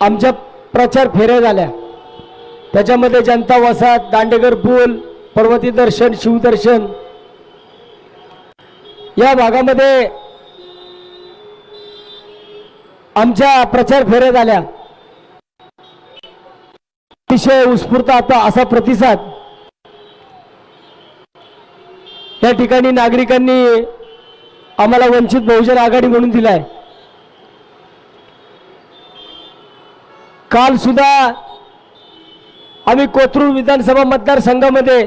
आमच्या प्रचार फेऱ्या झाल्या. त्याच्यामध्ये जनता वसाहत दांडेकर पूल पर्वती दर्शन शिवदर्शन या भागामध्ये आमच्या प्रचार फेऱ्या झाल्या. अतिशय उत्स्फूर्त आता असा प्रतिसाद. या ठिकाणी नागरिकांनी आम्हाला वंचित बहुजन आघाडी म्हणून दिलाय. काल सुद्धा आम्ही कोथरूड विधानसभा मतदारसंघामध्ये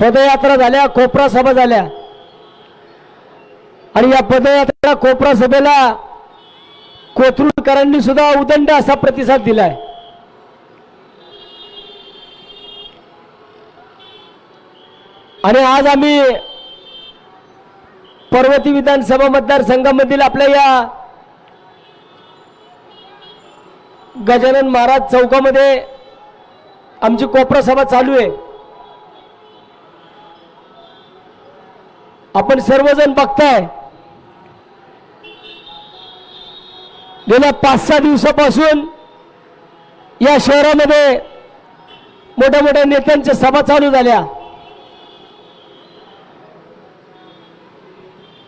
पदयात्रा झाल्या कोपरा सभा झाल्या. आणि या पदयात्रा कोपरा सभेला कोथरूडकरांनी सुद्धा उदंड असा प्रतिसाद दिलाय. आणि आज आम्ही पर्वती विधानसभा मतदारसंघामधील आपल्या या गजानन महाराज चौकामध्ये आमची कोपरा सभा चालू आहे. आपण सर्वजण बघताय. गेल्या पाच सहा दिवसापासून या शहरामध्ये मोठ्या मोठ्या नेत्यांच्या सभा चालू झाल्या.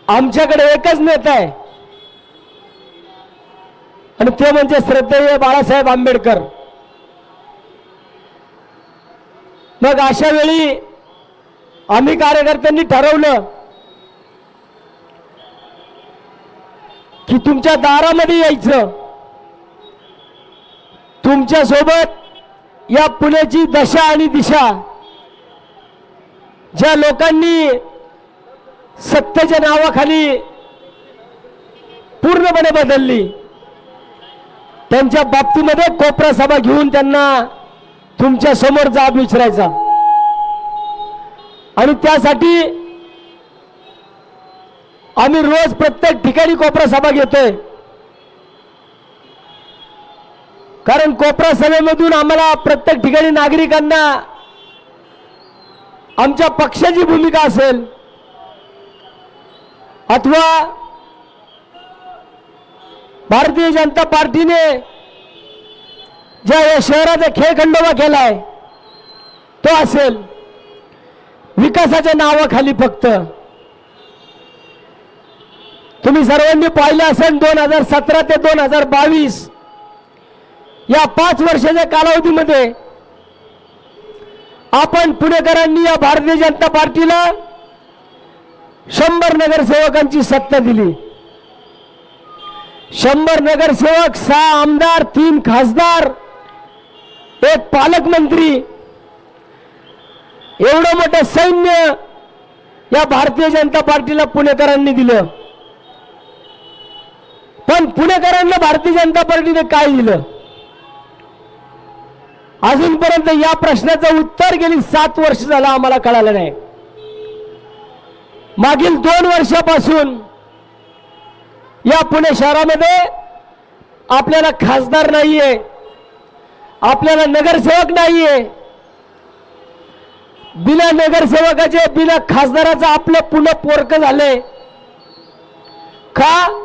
आमच्याकडे एकच नेता आहे. आणि ते म्हणजे श्रद्धेय बाळासाहेब आंबेडकर. मग अशा वेळी आम्ही कार्यकर्त्यांनी ठरवलं की तुमच्या दारामध्ये यायचं. तुमच्यासोबत या पुण्याची दशा आणि दिशा ज्या लोकांनी सत्तेच्या नावाखाली पूर्णपणे बदलली. त्यांच्या बाबतीमध्ये कोपरा सभा घेऊन त्यांना तुमच्यासमोर जाब विचारायचा. आणि त्यासाठी आम्ही रोज प्रत्येक ठिकाणी कोपरा सभा घेतोय. कारण कोपरा सभेमधून आम्हाला प्रत्येक ठिकाणी नागरिकांना आमच्या पक्षाची भूमिका असेल. अथवा भारतीय जनता पार्टीने ज्या या शहराचा खेळखंडोबा केलाय तो असेल विकासाच्या नावाखाली फक्त. तुम्ही सर्वांनी पाहिलं असेल दोन हजार सतरा ते दोन हजार बावीस या पाच वर्षाच्या कालावधीमध्ये आपण पुणेकरांनी या भारतीय जनता पार्टीला शंभर नगरसेवकांची सत्ता दिली. शंभर नगरसेवक सहा आमदार तीन खासदार एक पालकमंत्री. एवढं मोठं सैन्य या भारतीय जनता पार्टीला पुणेकरांनी दिलं. पण पुणेकरांना भारतीय जनता पार्टीने काय दिलं? अजूनपर्यंत या प्रश्नाचं उत्तर गेली सात वर्ष झालं आम्हाला कळालं नाही. मागील दोन वर्षापासून या पुणे शहरामध्ये आपल्याला खासदार नाहीये. आपल्याला नगरसेवक नाहीये. बिना नगरसेवकाचे बिना खासदाराचं आपलं पुन्हा पोरक झालंय. का?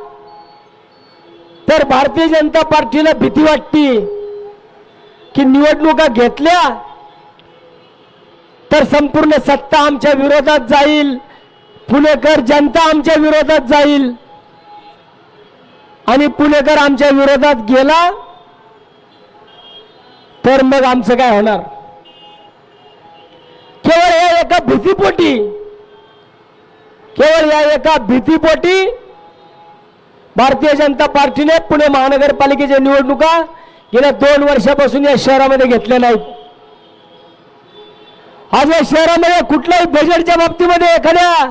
तर भारतीय जनता पार्टीला भीती वाटती की निवडणुका घेतल्या तर संपूर्ण सत्ता आमच्या विरोधात जाईल. पुणेकर जनता आमच्या विरोधात जाईल. आणि पुणेकर आमच्या विरोधात गेला तर मग आमचं काय होणार? केवळ या एका भीतीपोटी केवळ या एका भीतीपोटी भारतीय जनता पार्टीने पुणे महानगरपालिकेच्या निवडणुका गेल्या दोन वर्षापासून या शहरामध्ये घेतल्या नाहीत. आज या शहरामध्ये कुठल्याही बजेटच्या बाबतीमध्ये एखाद्या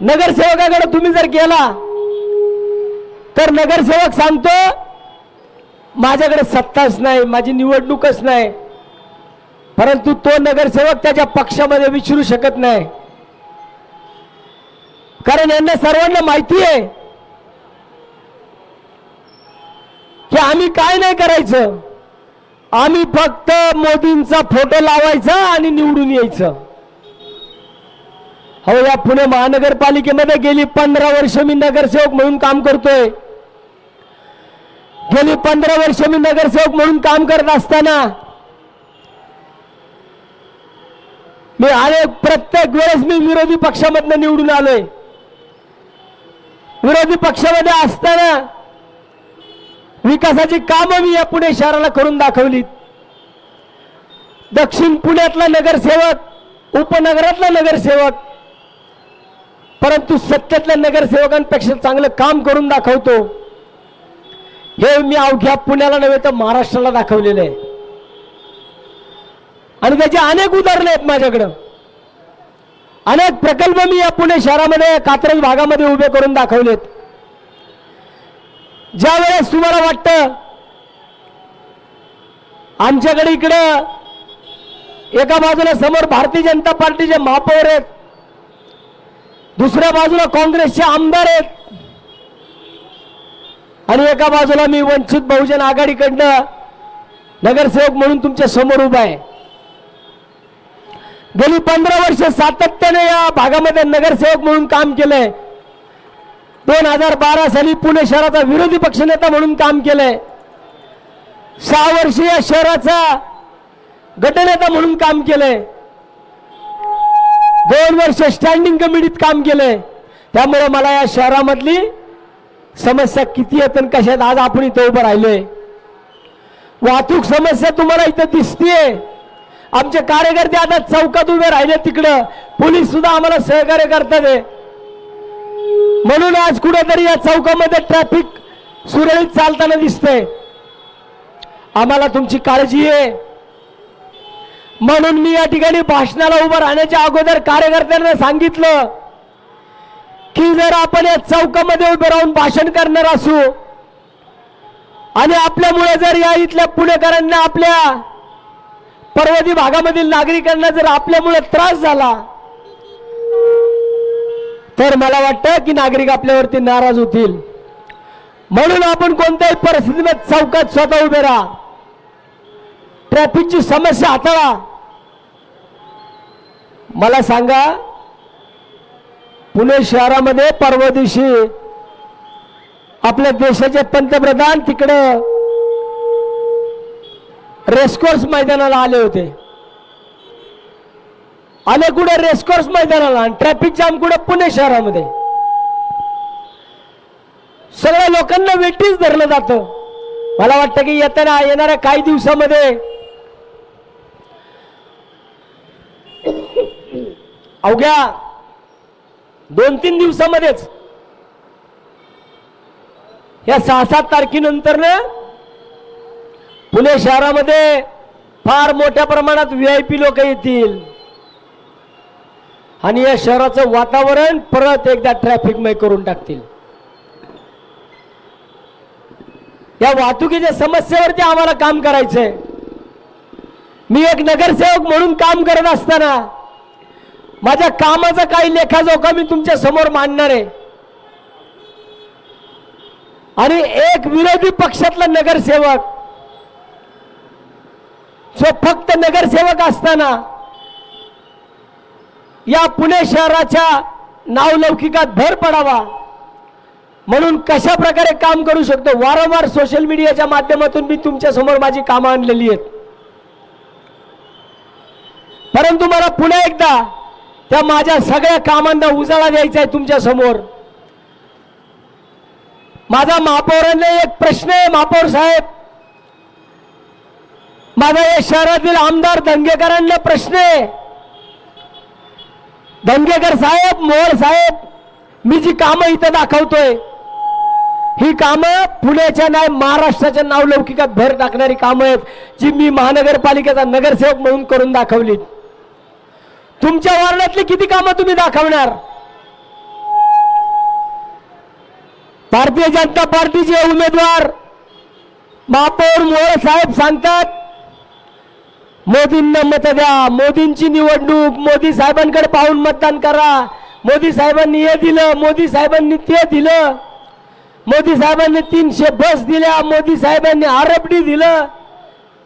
नगरसेवकाकडे तुम्ही जर गेला तर नगरसेवक सांगतो माझ्याकडे सत्ताच नाही माझी निवडणूकच नाही. परंतु तो नगरसेवक त्याच्या पक्षामध्ये विचारू शकत नाही. कारण यांना सर्वांना माहिती आहे की आम्ही काय नाही करायचं. आम्ही फक्त मोदींचा फोटो लावायचा आणि निवडून यायचं. हो या पुणे महानगरपालिकेमध्ये गेली पंधरा वर्ष मी नगरसेवक म्हणून काम करतोय. गेली पंधरा वर्ष मी नगरसेवक म्हणून काम करत असताना मी अनेक प्रत्येक वेळेस मी विरोधी पक्षामधनं निवडून आलोय. विरोधी पक्षामध्ये असताना विकासाची कामं मी या पुणे शहराला करून दाखवलीत. दक्षिण पुण्यातला नगरसेवक उपनगरातला नगरसेवक परंतु सत्तेतल्या नगरसेवकांपेक्षा चांगलं काम करून दाखवतो. हे मी अवघ्या पुण्याला नव्हे तर महाराष्ट्राला दाखवलेलं आहे. आणि त्याची अनेक उदाहरणं आहेत माझ्याकडं. अनेक प्रकल्प मी या पुणे शहरामध्ये कात्रज भागामध्ये उभे करून दाखवलेत. ज्या वेळेस तुम्हाला वाटतं आमच्याकडे इकडं एका बाजूला समोर भारतीय जनता पार्टीचे महापौर आहेत. दुसऱ्या बाजूला काँग्रेसचे आमदार आहेत. आणि एका बाजूला मी वंचित बहुजन आघाडीकडनं नगरसेवक म्हणून तुमच्यासमोर उभा आहे. गेली पंधरा वर्ष सातत्याने या भागामध्ये नगरसेवक म्हणून काम केलंय. दोन हजार बारा साली पुणे शहराचा विरोधी पक्षनेता म्हणून काम केलंय. सहा वर्ष या शहराचा गटनेता म्हणून काम केलंय. दोन वर्ष स्टँडिंग कमिटीत काम केलंय. त्यामुळे मला या शहरामधली समस्या किती आहेत आणि कशा आहेत आज आपण इथं उभं राहिले वाहतूक समस्या तुम्हाला इथं दिसतीये. आमचे कार्यकर्ते आता चौकात उभे राहिले तिकडं. पोलीस सुद्धा आम्हाला सहकार्य करतात म्हणून आज कुठेतरी या चौकामध्ये ट्रॅफिक सुरळीत चालताना दिसतंय. आम्हाला तुमची काळजी आहे. म्हणून मी या ठिकाणी भाषणाला उभं राहण्याच्या अगोदर कार्यकर्त्यांना सांगितलं. की जर आपण या चौकामध्ये उभे राहून भाषण करणार असू आणि आपल्यामुळे जर या इथल्या पुणेकरांना आपल्या पर्वती भागामधील नागरिकांना जर आपल्यामुळे त्रास झाला तर मला वाटतं की नागरिक आपल्यावरती नाराज होतील. म्हणून आपण कोणत्याही परिस्थितीमध्ये चौकात स्वतः उभे राहा. ट्रॅफिकची समस्या हाताळा. मला सांगा पुणे शहरामध्ये परवा दिवशी आपल्या देशाचे पंतप्रधान तिकडं रेसकोर्स मैदानाला आले होते. आले कुठे? रेसकोर्स मैदानाला आणि ट्रॅफिक जाम कुठे? पुणे शहरामध्ये. सगळ्या लोकांना वेटीच धरलं जातं. मला वाटतं की येताना येणाऱ्या काही दिवसामध्ये अवघ्या दोन तीन दिवसामध्येच. या सहा सात तारखेनंतर ना पुणे शहरामध्ये फार मोठ्या प्रमाणात व्ही आय पी लोक येतील. आणि या शहराचं वातावरण परत एकदा ट्रॅफिकमय करून टाकतील. या वाहतुकीच्या समस्येवरती आम्हाला काम करायचंय. मी एक नगरसेवक म्हणून काम करत असताना माझ्या कामाचा काही लेखाजोखा मी तुमच्यासमोर मांडणार आहे. आणि एक विरोधी पक्षातला नगरसेवक जो फक्त नगरसेवक असताना या पुणे शहराच्या नावलौकिकात भर पडावा म्हणून कशा प्रकारे काम करू शकतो वारंवार सोशल मीडियाच्या माध्यमातून मी तुमच्यासमोर माझी कामं आणलेली आहेत. परंतु मला पुन्हा एकदा त्या माझ्या सगळ्या कामांना उजाळा द्यायचा आहे तुमच्यासमोर. माझा महापौरांना एक प्रश्न आहे महापौर साहेब. माझा या शहरातील आमदार दंगेकरांना प्रश्न आहे. दंगेकर साहेब मोहर साहेब मी जी कामं इथं दाखवतोय ही कामं पुण्याच्या नाही महाराष्ट्राच्या नावलौकिकात भर टाकणारी कामं आहेत जी मी महानगरपालिकेचा नगरसेवक म्हणून करून दाखवली तुमच्या वार्डातली किती कामं तुम्ही दाखवणार? भारतीय जनता पार्टीचे उमेदवार महापौर मोहोळ साहेब सांगतात मोदींना मत द्या मोदींची निवडणूक मोदी साहेबांकडे पाहून मतदान करा मोदी साहेबांनी हे दिलं मोदी साहेबांनी ते दिलं मोदी साहेबांनी तीनशे बस दिल्या मोदी साहेबांनी आरबडी दिलं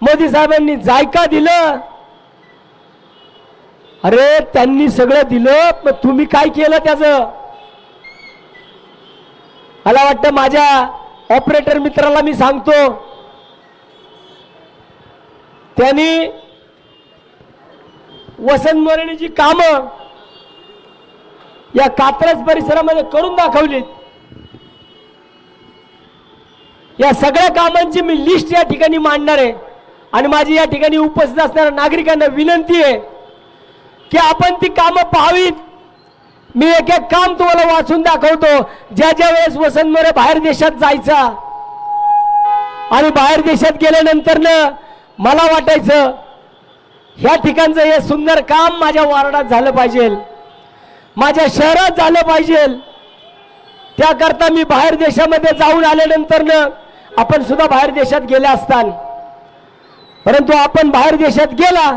मोदी साहेबांनी जायका दिलं अरे त्यांनी सगळं दिलं पण तुम्ही काय केलं त्याचं? मला वाटतं माझ्या ऑपरेटर मित्राला मी सांगतो. त्यांनी वसंत मोरणीची कामं या कात्रज परिसरामध्ये करून दाखवलीत. या सगळ्या कामांची मी लिस्ट या ठिकाणी मांडणार आहे. आणि माझी या ठिकाणी उपस्थित असणाऱ्या नागरिकांना विनंती आहे की आपण ती कामं पाहावीत. मी एक एक काम तुम्हाला वाचून दाखवतो. ज्या ज्या वेळेस वसंत मोरे बाहेर देशात जायचा आणि बाहेर देशात गेल्यानंतर मला वाटायचं ह्या ठिकाणचं हे सुंदर काम माझ्या वार्डात झालं पाहिजे. माझ्या शहरात झालं पाहिजे. त्याकरता मी बाहेर देशामध्ये जाऊन आल्यानंतर आपण सुद्धा बाहेर देशात गेले असताना. परंतु आपण बाहेर देशात गेला